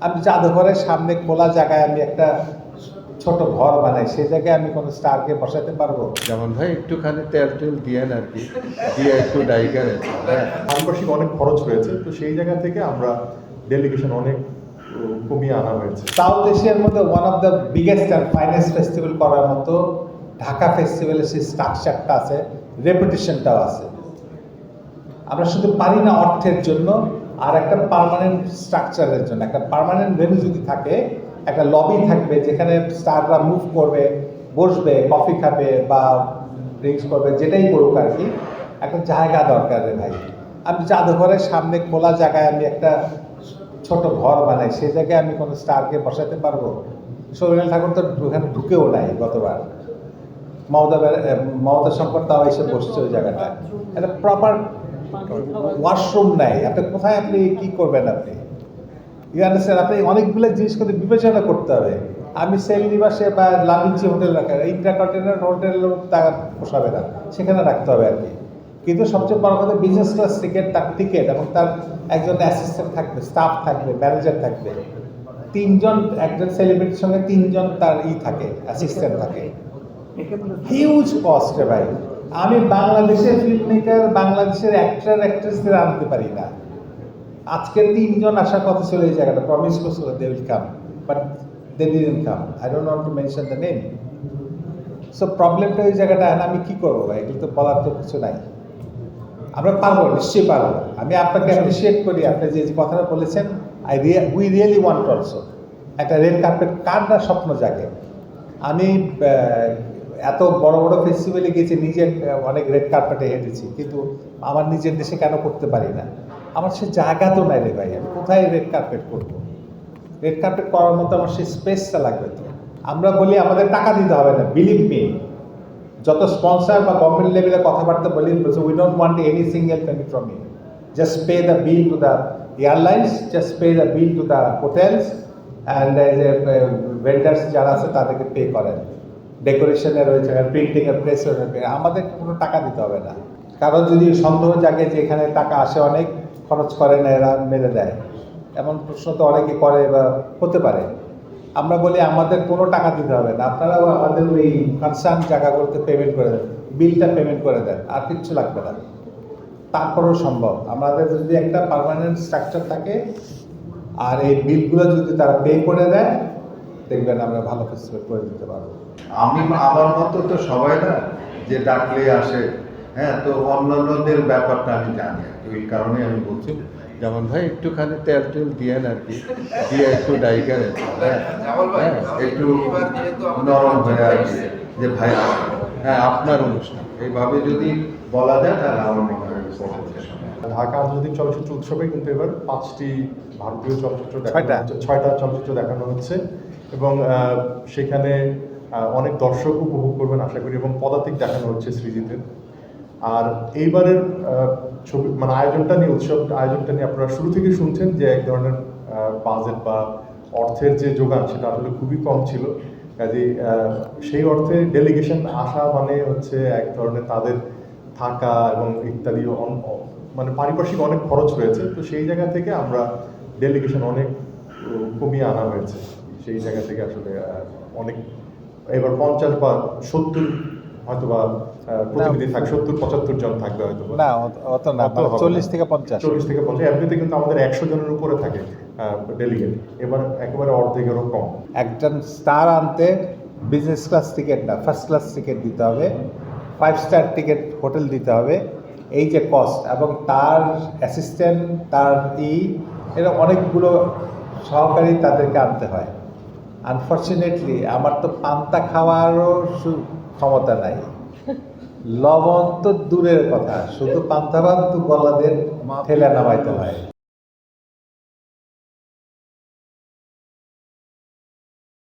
আমি জাদুঘরের সামনে খোলা জায়গায় আমি একটা ছোট ঘর বানাই সেই জায়গায় আমি কোনো স্টারকে বসাতে পারব? যেমন ভাই একটুখানি তেল টেল দিয়েন আর কি দিয়ে একটু ডাইকারেন হ্যাঁ। পারিপার্শ্বিক অনেক খরচ হয়েছে তো সেই জায়গা থেকে আমরা ডেলিগেশন অনেক কমিয়ে আনা হয়েছে। সাউথ এশিয়ার মধ্যে one of the biggest and finest festival করার মতো ঢাকা ফেস্টিভ্যালের সেই স্ট্রাকচারটা আছে রেপুটেশনটাও আছে। আমরা শুধু পারি না অর্থের জন্য আর একটা পার্মানেন্ট স্ট্রাকচারের জন্য, একটা পার্মানেন্ট ভেন্যু যদি থাকে, একটা লবি থাকবে যেখানে স্টাররা মুভ করবে, বসবে কফি খাবে বা ড্রিঙ্কস করবে, যেটাই করুক আর কি, একটা জায়গা দরকার রে ভাই। আমি জাদুঘরের সামনে খোলা জায়গায় আমি একটা ছোট ঘর বানাই, সেই জায়গায় আমি কোনো স্টারকে বসাতে পারব? সৌরিলাল ঠাকুর তো ওখানে ঢুকেও নাই গতবার। মমতা মমতা শঙ্কর তাও এসে বসছে ওই জায়গাটায়। একটা প্রপার ওয়াশরুম নাই আপনি কোথায় আপনি কি করবেন আপনি? ইউ আন্ডারস্ট্যান্ড আপনি অনেকগুলো জিনিস কিন্তু বিবেচনা করতে হবে। আমি সেল নিবাসে বা লামিঞ্চি হোটেল রাখা ইন্টার কন্টেনার হোটেলেও তা পোষাবে না সেখানে রাখতে হবে আর কি। কিন্তু সবচেয়ে বড় কথা বিজনেস ক্লাস টিকিট তার টিকিট এবং তার একজন অ্যাসিস্ট্যান্ট থাকবে স্টাফ থাকবে ম্যানেজার থাকবে। তিনজন একজন সেলিব্রিটির সঙ্গে তিনজন তার ই থাকে অ্যাসিস্ট্যান্ট থাকে। হিউজ কস্ট ভাই। আমি বাংলাদেশের ফিল্ম মেকার বাংলাদেশের অ্যাক্টর অ্যাক্ট্রেসদের আনতে পারি না। আজকে তিনজন আসার কথা ছিল এই জায়গাটা। প্রমিস করছিল they will come but they didn't come I don't want to mention the name so প্রবলেমটা ওই জায়গাটা আমি কি করব এগুলো তো বলার তো কিছু নাই। আমরা পারব, নিশ্চয়ই পারব। আমি আপনাকে অ্যাপ্রিসিয়েট করি, আপনি যে কথাটা বলেছেন I we really want also একটা রেড কার্পেট কার না স্বপ্ন জাগে? আমি এত বড় বড় ফেস্টিভ্যালে গেছি নিজে অনেক রেড কার্পেটে হেঁটেছি। কিন্তু আমার নিজের দেশে কেন করতে পারি না? আমার সে জায়গা তো নাই রে ভাই, আমি কোথায় রেড কার্পেট করব? রেড কার্পেট করার মতো আমার সেই স্পেসটা লাগবে তো। আমরা বলি আমাদের টাকা দিতে হবে না বিলিভ মি যত স্পন্সর বা গভর্নমেন্ট লেভেলে কথাবার্তা বলি we don't want any single penny from you just pay the bill to the airlines just pay the bill to the hotels and vendors যারা আছে তাদেরকে পে করেন। ডেকোরেশনের রয়েছে প্রিন্টিংয়ের প্রেসের আমাদের কোনো টাকা দিতে হবে না। কারণ যদি সন্দেহ জাগে যে এখানে টাকা আসে অনেক, খরচ করে না, এরা মেরে দেয়। এমন প্রশ্ন তো অনেকে করে বা হতে পারে। আমরা বলি আমাদের কোনো টাকা দিতে হবে না। আপনারাও আমাদের ওই কনসার্ন জায়গাগুলোতে পেমেন্ট করে দেন। বিলটা পেমেন্ট করে দেন। আর কিচ্ছু লাগবে না। তারপরেও সম্ভব। আমাদের যদি একটা পার্মানেন্ট স্ট্রাকচার থাকে, আর এই বিলগুলো যদি তারা পে করে দেয়, দেখবেন আমরা ভালো ফেস্টিভ্যাল করে দিতে পারব। আমি আমার মতো তো সবাই না যে ডাকলে আসে। হ্যাঁ তো অন্যান্যদের ব্যাপারটা আমি জানি আর কি। ওই কারণে আমি বলছি। যেমন ভাই একটুখানি তেল টেল দিয়েন আর কি। দিয়ে একটু ডাইকারেন হ্যাঁ হ্যাঁ, একটু নরম হয়ে আর কি। যে ভাই হ্যাঁ আপনার অনুষ্ঠান। এইভাবে যদি বলা যায় তাহলে আমার মনে হয় ঢাকা আন্তর্জাতিক চলচ্চিত্র উৎসবে কিন্তু এবার পাঁচটি ভারতীয় চলচ্চিত্র ছয়টা। চলচ্চিত্র দেখানো হচ্ছে। এবং আহ, সেখানে অনেক দর্শক উপভোগ করবেন, আশা করি, এবং পদাতিক দেখানো হচ্ছে সৃজিতের আর এইবারের ছবি মানে আয়োজনটা নিয়ে, উৎসব আয়োজনটা নিয়ে আপনারা শুরু থেকে শুনছেন যে এক ধরনের বাজেট বা অর্থের যে যোগান, সেটা আসলে খুবই কম ছিল। কাজে সেই অর্থে ডেলিগেশন আসা মানে হচ্ছে এক ধরনের তাদের থাকা এবং ইত্যাদি মানে পারিপার্শ্বিক অনেক খরচ হয়েছে। তো সেই জায়গা থেকে আমরা ডেলিগেশন অনেক কমিয়ে আনা হয়েছে। সেই জায়গা থেকে আসলে অনেক এবার পঞ্চাশ বা সত্তর হয়তো বা প্রতিনিধি থাক সত্তর পঁচাত্তর জন থাকবে হয়তো। না অত- অত না অত না। চল্লিশ থেকে পঞ্চাশ চল্লিশ থেকে পঞ্চাশ এমনিতে কিন্তু আমাদের একশো জনের উপরে থাকে ডেলিগেট এবার একেবারে অর্ধেকেরও কম একজন স্টার আনতে বিজনেস ক্লাস টিকিট না ফার্স্ট ক্লাস টিকিট দিতে হবে ফাইভ স্টার টিকিট হোটেল দিতে হবে এই যে কস্ট এবং তার অ্যাসিস্ট্যান্ট তার ই এরা অনেকগুলো সহকারী তাদেরকে আনতে হয় আনফর্চুনেটলি আমার তো পান্তা খাওয়ারও ক্ষমতা নাই। লবণ তো দূরের কথা শুধু পান্তা ভাত তো গলাদের ঠেলে নামাইতে হয়।